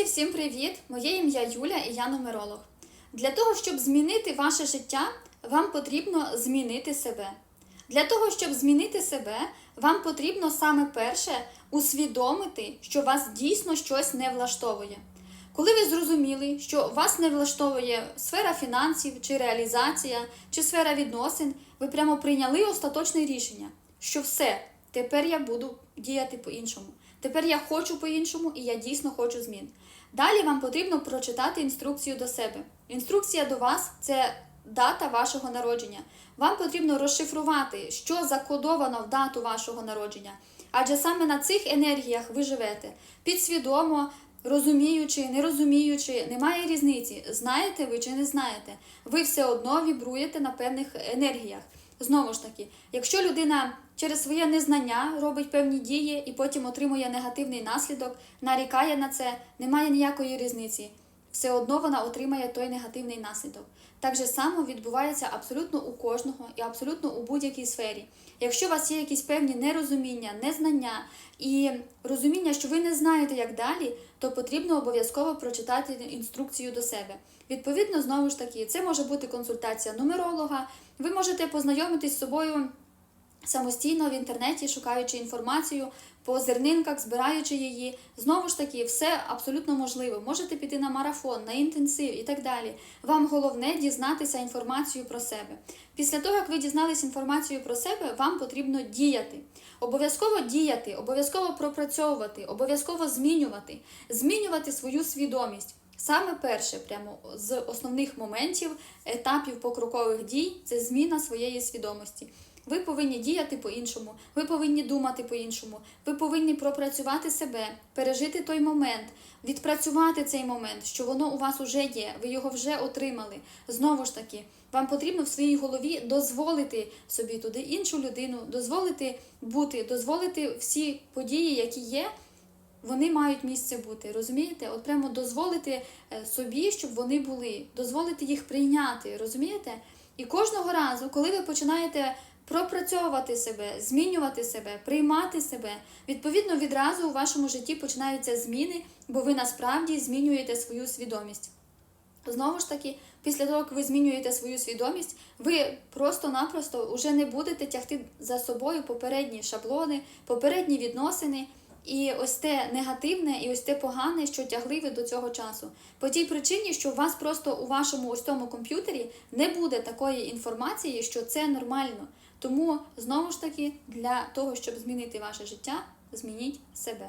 Друзі, всім привіт! Моє ім'я Юля і я нумеролог. Для того, щоб змінити ваше життя, вам потрібно змінити себе. Для того, щоб змінити себе, вам потрібно саме перше усвідомити, що вас дійсно щось не влаштовує. Коли ви зрозуміли, що вас не влаштовує сфера фінансів, чи реалізація, чи сфера відносин, ви прямо прийняли остаточне рішення, що все, тепер я буду діяти по-іншому. Тепер я хочу по-іншому і я дійсно хочу змін. Далі вам потрібно прочитати інструкцію до себе. Інструкція до вас це дата вашого народження. Вам потрібно розшифрувати, що закодовано в дату вашого народження. Адже саме на цих енергіях ви живете підсвідомо, розуміючи, не розуміючи, немає різниці, знаєте ви чи не знаєте. Ви все одно вібруєте на певних енергіях. Знову ж таки, якщо людина через своє незнання робить певні дії і потім отримує негативний наслідок, нарікає на це, немає ніякої різниці. Все одно вона отримає той негативний наслідок. Так же само відбувається абсолютно у кожного і абсолютно у будь-якій сфері. Якщо у вас є якісь певні нерозуміння, незнання і розуміння, що ви не знаєте, як далі, то потрібно обов'язково прочитати інструкцію до себе. Відповідно, знову ж таки, це може бути консультація нумеролога. Ви можете познайомитись з собою самостійно в інтернеті, шукаючи інформацію по зернинках, збираючи її. Знову ж таки, все абсолютно можливо. Можете піти на марафон, на інтенсив і так далі. Вам головне дізнатися інформацію про себе. Після того, як ви дізналися інформацію про себе, вам потрібно діяти. Обов'язково діяти, обов'язково пропрацьовувати, обов'язково змінювати, змінювати свою свідомість. Саме перше, прямо з основних моментів, етапів покрокових дій це зміна своєї свідомості. Ви повинні діяти по-іншому, ви повинні думати по-іншому, ви повинні пропрацювати себе, пережити той момент, відпрацювати цей момент, що воно у вас вже є, ви його вже отримали. Знову ж таки, вам потрібно в своїй голові дозволити собі туди іншу людину, дозволити бути, дозволити всі події, які є. Вони мають місце бути, розумієте? От прямо дозволити е, собі, щоб вони були, дозволити їх прийняти, розумієте? І кожного разу, коли ви починаєте пропрацьовувати себе, змінювати себе, приймати себе, відповідно, відразу у вашому житті починаються зміни, бо ви насправді змінюєте свою свідомість. Знову ж таки, після того, як ви змінюєте свою свідомість, ви просто-напросто вже не будете тягти за собою попередні шаблони, попередні відносини. І ось те негативне, і ось те погане, що тягли ви до цього часу. По тій причині, що у вас просто у вашому ось тому комп'ютері не буде такої інформації, що це нормально. Тому знову ж таки, для того, щоб змінити ваше життя, змініть себе.